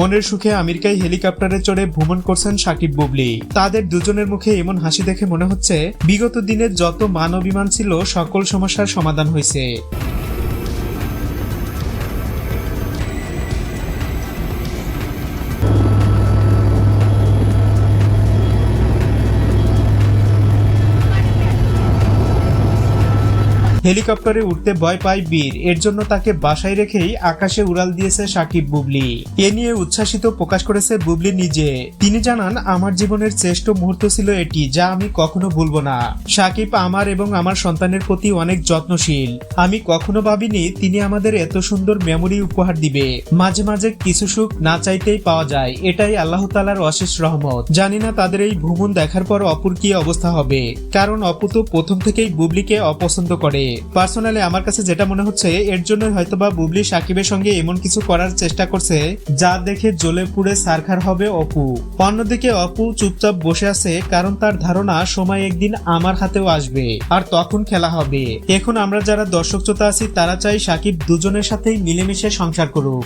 মনের সুখে আমেরিকায় হেলিকপ্টারে চড়ে ভ্রমণ করছেন সাকিব বুবলি। তাদের দুজনের মুখে এমন হাসি দেখে মনে হচ্ছে, বিগত দিনের যত মান অভিমান ছিল, সকল সমস্যার সমাধান হয়েছে। হেলিকপ্টারে উঠতে ভয় পায় বীর। এর জন্য তাকে বাসায় রেখেই আকাশে উড়াল দিয়েছে সাকিব বুবলি। এ নিয়ে উচ্ছ্বাসিত প্রকাশ করেছে বুবলি নিজে। তিনি জানান, আমার জীবনের শ্রেষ্ঠ মুহূর্ত ছিল এটি, যা আমি কখনো ভুলবো না। সাকিব আমার এবং আমার সন্তানের প্রতি অনেক যত্নশীল। আমি কখনো ভাবিনি তিনি আমাদের এত সুন্দর মেমোরি উপহার দিবে। মাঝে মাঝে কিছু সুখ না চাইতেই পাওয়া যায়, এটাই আল্লাহ তালার অশেষ রহমত। জানি না তাদের এই ভ্রমণ দেখার পর অপুর কি অবস্থা হবে। কারণ অপু তো প্রথম থেকেই বুবলিকে অপছন্দ করে। পার্সোনালি আমার কাছে যেটা মনে হচ্ছে, এর জন্য হয়তোবা বুবলি সাকিবের সঙ্গে এমন কিছু করার চেষ্টা করছে, যা দেখে জ্বলে পুড়ে সারখার হবে অপু। অন্যদিকে অপু চুপচাপ বসে আছে, কারণ তার ধারণা, সময় একদিন আমার হাতেও আসবে, আর তখন খেলা হবে। এখন আমরা যারা দর্শক শ্রোতা আছি, তারা চাই সাকিব দুজনের সাথেই মিলেমিশে সংসার করুক।